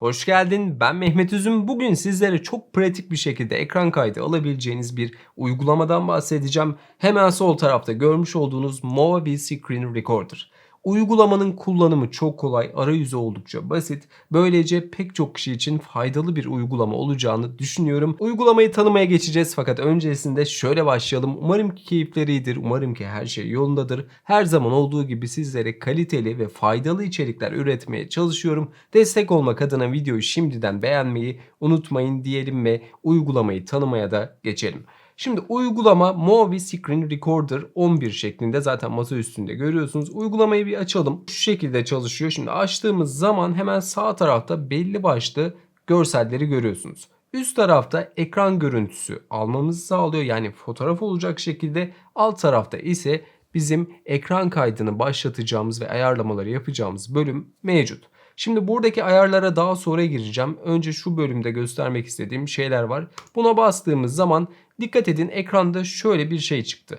Hoş geldin. Ben Mehmet Üzüm. Bugün sizlere çok pratik bir şekilde ekran kaydı alabileceğiniz bir uygulamadan bahsedeceğim. Hemen sol tarafta görmüş olduğunuz Movavi Screen Recorder. Uygulamanın kullanımı çok kolay, arayüzü oldukça basit. Böylece pek çok kişi için faydalı bir uygulama olacağını düşünüyorum. Uygulamayı tanımaya geçeceğiz fakat öncesinde şöyle başlayalım. Umarım ki keyifleri iyidir, umarım ki her şey yolundadır. Her zaman olduğu gibi sizlere kaliteli ve faydalı içerikler üretmeye çalışıyorum. Destek olmak adına videoyu şimdiden beğenmeyi unutmayın diyelim ve uygulamayı tanımaya da geçelim. Şimdi uygulama Movi Screen Recorder 11 şeklinde zaten masa üstünde görüyorsunuz. Uygulamayı bir açalım. Şu şekilde çalışıyor. Şimdi açtığımız zaman hemen sağ tarafta belli başlı görselleri görüyorsunuz. Üst tarafta ekran görüntüsü almamızı sağlıyor. Yani fotoğraf olacak şekilde alt tarafta ise bizim ekran kaydını başlatacağımız ve ayarlamaları yapacağımız bölüm mevcut. Şimdi buradaki ayarlara daha sonra gireceğim. Önce şu bölümde göstermek istediğim şeyler var. Buna bastığımız zaman dikkat edin ekranda şöyle bir şey çıktı.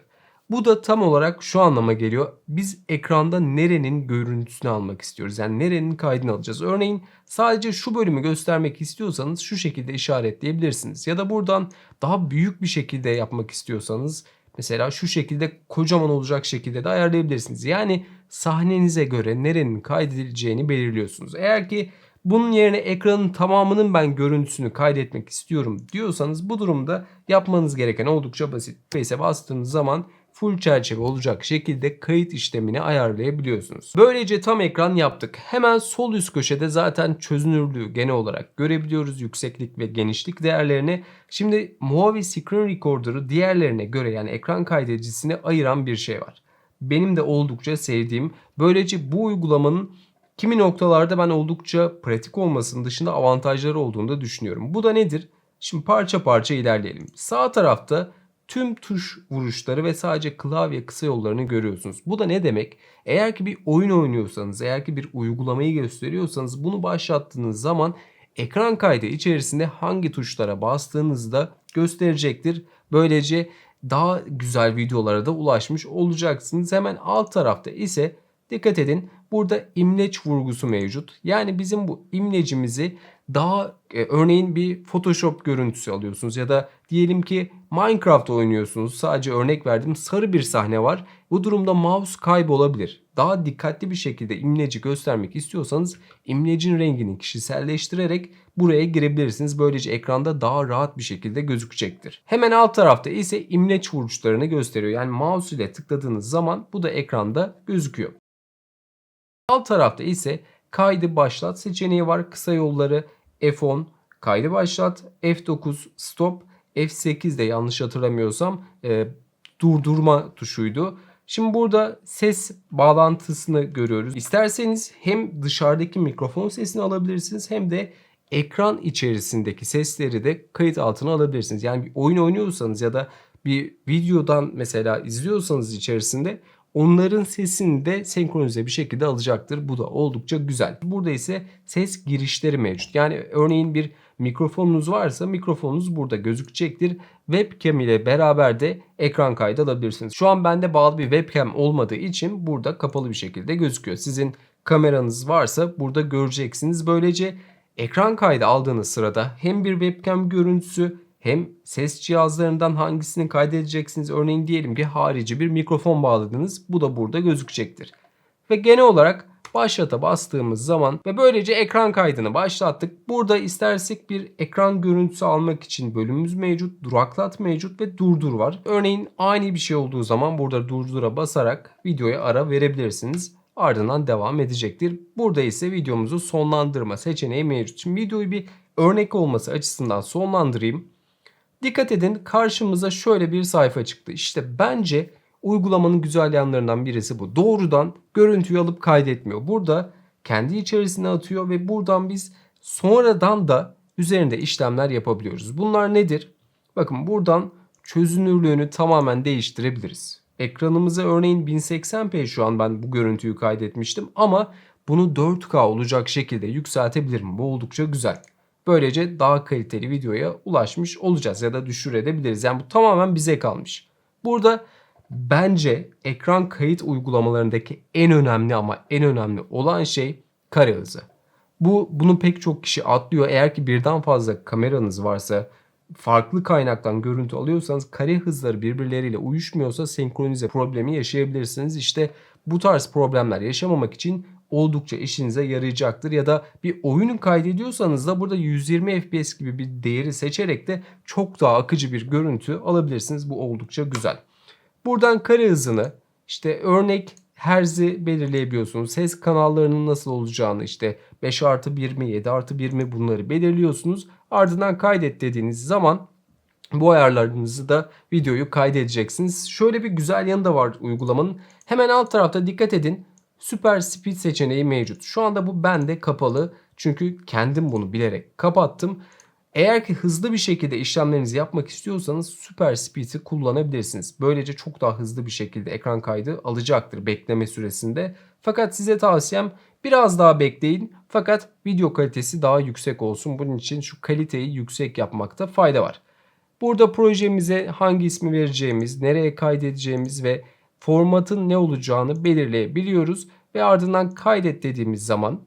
Bu da tam olarak şu anlama geliyor. Biz ekranda nerenin görüntüsünü almak istiyoruz. Yani nerenin kaydını alacağız. Örneğin sadece şu bölümü göstermek istiyorsanız şu şekilde işaretleyebilirsiniz. Ya da buradan daha büyük bir şekilde yapmak istiyorsanız mesela şu şekilde kocaman olacak şekilde de ayarlayabilirsiniz. Yani sahnenize göre nerenin kaydedileceğini belirliyorsunuz. Eğer ki bunun yerine ekranın tamamının ben görüntüsünü kaydetmek istiyorum diyorsanız bu durumda yapmanız gereken oldukça basit. Face'e bastığınız zaman full çerçeve olacak şekilde kayıt işlemini ayarlayabiliyorsunuz. Böylece tam ekran yaptık. Hemen sol üst köşede zaten çözünürlüğü genel olarak görebiliyoruz. Yükseklik ve genişlik değerlerini. Şimdi Movi Screen Recorder'ı diğerlerine göre yani ekran kaydedicisine ayıran bir şey var. Benim de oldukça sevdiğim. Böylece bu uygulamanın kimi noktalarda ben oldukça pratik olmasının dışında avantajları olduğunu da düşünüyorum. Bu da nedir? Şimdi parça parça ilerleyelim. Sağ tarafta tüm tuş vuruşları ve sadece klavye kısa yollarını görüyorsunuz. Bu da ne demek? Eğer ki bir oyun oynuyorsanız, eğer ki bir uygulamayı gösteriyorsanız bunu başlattığınız zaman ekran kaydı içerisinde hangi tuşlara bastığınızda gösterecektir. Böylece daha güzel videolara da ulaşmış olacaksınız. Hemen alt tarafta ise dikkat edin burada imleç vurgusu mevcut. Yani bizim bu imlecimizi daha e, örneğin bir Photoshop görüntüsü alıyorsunuz ya da diyelim ki Minecraft oynuyorsunuz. Sadece örnek verdim sarı bir sahne var. Bu durumda mouse kaybolabilir. Daha dikkatli bir şekilde imleci göstermek istiyorsanız imlecin rengini kişiselleştirerek buraya girebilirsiniz. Böylece ekranda daha rahat bir şekilde gözükecektir. Hemen alt tarafta ise imleç vuruşlarını gösteriyor. Yani mouse ile tıkladığınız zaman bu da ekranda gözüküyor. Alt tarafta ise kaydı başlat seçeneği var. Kısa yolları F10 kaydı başlat, F9 stop, F8 de yanlış hatırlamıyorsam e, durdurma tuşuydu. Şimdi burada ses bağlantısını görüyoruz. İsterseniz hem dışarıdaki mikrofon sesini alabilirsiniz hem de ekran içerisindeki sesleri de kayıt altına alabilirsiniz. Yani bir oyun oynuyorsanız ya da bir videodan mesela izliyorsanız içerisinde onların sesini de senkronize bir şekilde alacaktır. Bu da oldukça güzel. Burada ise ses girişleri mevcut. Yani örneğin bir mikrofonunuz varsa mikrofonunuz burada gözükecektir. Webcam ile beraber de ekran kaydı alabilirsiniz. Şu an bende bağlı bir webcam olmadığı için burada kapalı bir şekilde gözüküyor. Sizin kameranız varsa burada göreceksiniz. Böylece ekran kaydı aldığınız sırada hem bir webcam görüntüsü hem ses cihazlarından hangisini kaydedeceksiniz. Örneğin diyelim ki harici bir mikrofon bağladınız. Bu da burada gözükecektir. Ve genel olarak başlata bastığımız zaman ve böylece ekran kaydını başlattık. Burada istersek bir ekran görüntüsü almak için bölümümüz mevcut, duraklat mevcut ve durdur var. Örneğin ani bir şey olduğu zaman burada durdura basarak videoya ara verebilirsiniz. Ardından devam edecektir. Burada ise videomuzu sonlandırma seçeneği mevcut. Şimdi videoyu bir örnek olması açısından sonlandırayım. Dikkat edin karşımıza şöyle bir sayfa çıktı. İşte bence uygulamanın güzel yanlarından birisi bu. Doğrudan görüntüyü alıp kaydetmiyor. Burada kendi içerisine atıyor ve buradan biz sonradan da üzerinde işlemler yapabiliyoruz. Bunlar nedir? Bakın buradan çözünürlüğünü tamamen değiştirebiliriz. Ekranımıza örneğin 1080p şu an ben bu görüntüyü kaydetmiştim ama bunu 4K olacak şekilde yükseltebilirim. Bu oldukça güzel. Böylece daha kaliteli videoya ulaşmış olacağız ya da düşürebiliriz. Yani bu tamamen bize kalmış. Burada bence ekran kayıt uygulamalarındaki en önemli ama en önemli olan şey kare hızı. Bu bunu pek çok kişi atlıyor. Eğer ki birden fazla kameranız varsa farklı kaynaktan görüntü alıyorsanız kare hızları birbirleriyle uyuşmuyorsa senkronize problemi yaşayabilirsiniz. İşte bu tarz problemler yaşamamak için oldukça işinize yarayacaktır. Ya da bir oyunu kaydediyorsanız da burada 120 FPS gibi bir değeri seçerek de çok daha akıcı bir görüntü alabilirsiniz. Bu oldukça güzel. Buradan kare hızını işte örnek herzi belirleyebiliyorsunuz. Ses kanallarının nasıl olacağını işte 5 artı 1 mi 7 artı 1 mi bunları belirliyorsunuz. Ardından kaydet dediğiniz zaman bu ayarlarınızı da videoyu kaydedeceksiniz. Şöyle bir güzel yanı da var uygulamanın. Hemen alt tarafta dikkat edin. Super Speed seçeneği mevcut. Şu anda bu bende kapalı. Çünkü kendim bunu bilerek kapattım. Eğer ki hızlı bir şekilde işlemlerinizi yapmak istiyorsanız Super Speed'i kullanabilirsiniz. Böylece çok daha hızlı bir şekilde ekran kaydı alacaktır bekleme süresinde. Fakat size tavsiyem biraz daha bekleyin. Fakat video kalitesi daha yüksek olsun. Bunun için şu kaliteyi yüksek yapmakta fayda var. Burada projemize hangi ismi vereceğimiz, nereye kaydedeceğimiz ve formatın ne olacağını belirleyebiliyoruz. Ve ardından kaydet dediğimiz zaman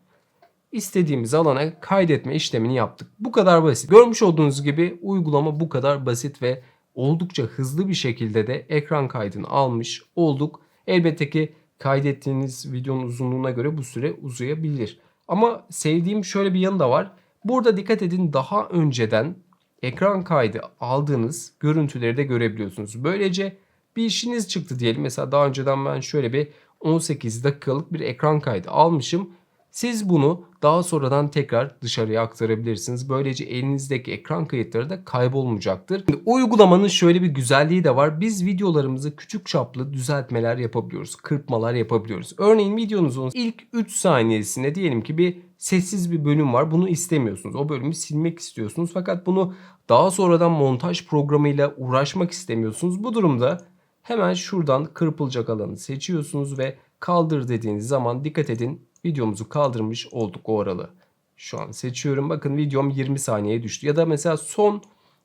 istediğimiz alana kaydetme işlemini yaptık. Bu kadar basit. Görmüş olduğunuz gibi uygulama bu kadar basit ve oldukça hızlı bir şekilde de ekran kaydını almış olduk. Elbette ki kaydettiğiniz videonun uzunluğuna göre bu süre uzayabilir. Ama sevdiğim şöyle bir yanı da var. Burada dikkat edin daha önceden ekran kaydı aldığınız görüntüleri de görebiliyorsunuz. Böylece bir işiniz çıktı diyelim. Mesela daha önceden ben şöyle bir 18 dakikalık bir ekran kaydı almışım. Siz bunu daha sonradan tekrar dışarıya aktarabilirsiniz. Böylece elinizdeki ekran kayıtları da kaybolmayacaktır. Şimdi uygulamanın şöyle bir güzelliği de var. Biz videolarımızı küçük çaplı düzeltmeler yapabiliyoruz. Kırpmalar yapabiliyoruz. Örneğin videonuzun ilk 3 saniyesinde diyelim ki bir sessiz bir bölüm var. Bunu istemiyorsunuz. O bölümü silmek istiyorsunuz. Fakat bunu daha sonradan montaj programıyla uğraşmak istemiyorsunuz. Bu durumda hemen şuradan kırpılacak alanı seçiyorsunuz ve kaldır dediğiniz zaman dikkat edin videomuzu kaldırmış olduk o aralı. Şu an seçiyorum. Bakın videom 20 saniyeye düştü. Ya da mesela son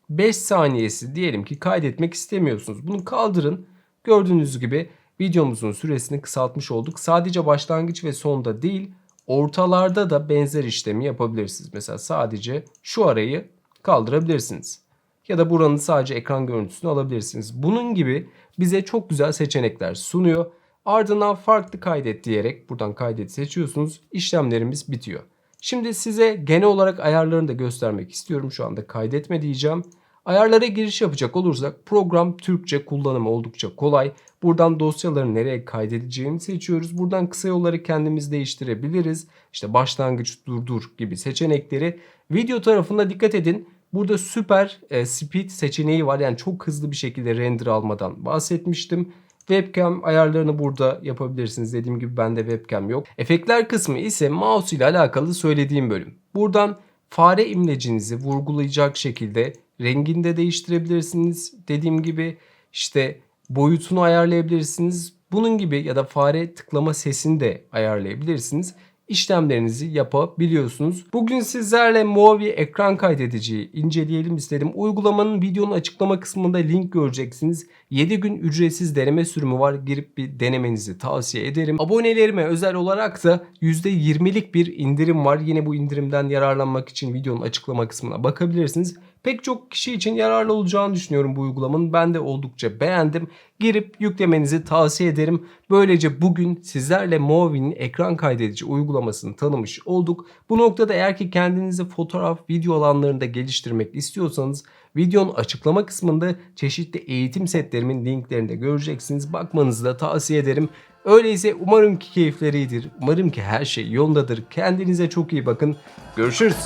5 saniyesi diyelim ki kaydetmek istemiyorsunuz. Bunu kaldırın. Gördüğünüz gibi videomuzun süresini kısaltmış olduk. Sadece başlangıç ve sonda değil ortalarda da benzer işlemi yapabilirsiniz. Mesela sadece şu arayı kaldırabilirsiniz. Ya da buranın sadece ekran görüntüsünü alabilirsiniz. Bunun gibi bize çok güzel seçenekler sunuyor. Ardından farklı kaydet diyerek buradan kaydet seçiyorsunuz. İşlemlerimiz bitiyor. Şimdi size genel olarak ayarlarını da göstermek istiyorum. Şu anda kaydetme diyeceğim. Ayarlara giriş yapacak olursak program Türkçe kullanımı oldukça kolay. Buradan dosyaların nereye kaydedeceğini seçiyoruz. Buradan kısa yolları kendimiz değiştirebiliriz. İşte başlangıç durdur gibi seçenekleri. Video tarafında dikkat edin. Burada süper e, speed seçeneği var. Yani çok hızlı bir şekilde render almadan bahsetmiştim. Webcam ayarlarını burada yapabilirsiniz. Dediğim gibi bende webcam yok. Efektler kısmı ise mouse ile alakalı söylediğim bölüm. Buradan fare imlecinizi vurgulayacak şekilde rengini de değiştirebilirsiniz. Dediğim gibi işte boyutunu ayarlayabilirsiniz. Bunun gibi ya da fare tıklama sesini de ayarlayabilirsiniz işlemlerinizi yapabiliyorsunuz. Bugün sizlerle Movi ekran kaydediciyi inceleyelim istedim. Uygulamanın videonun açıklama kısmında link göreceksiniz. 7 gün ücretsiz deneme sürümü var. Girip bir denemenizi tavsiye ederim. Abonelerime özel olarak da %20'lik bir indirim var. Yine bu indirimden yararlanmak için videonun açıklama kısmına bakabilirsiniz. Pek çok kişi için yararlı olacağını düşünüyorum bu uygulamanın. Ben de oldukça beğendim. Girip yüklemenizi tavsiye ederim. Böylece bugün sizlerle Movi'nin ekran kaydedici uygulamasını tanımış olduk. Bu noktada eğer ki kendinizi fotoğraf, video alanlarında geliştirmek istiyorsanız videonun açıklama kısmında çeşitli eğitim setlerimin linklerini de göreceksiniz. Bakmanızı da tavsiye ederim. Öyleyse umarım ki keyifleri iyidir. Umarım ki her şey yolundadır. Kendinize çok iyi bakın. Görüşürüz.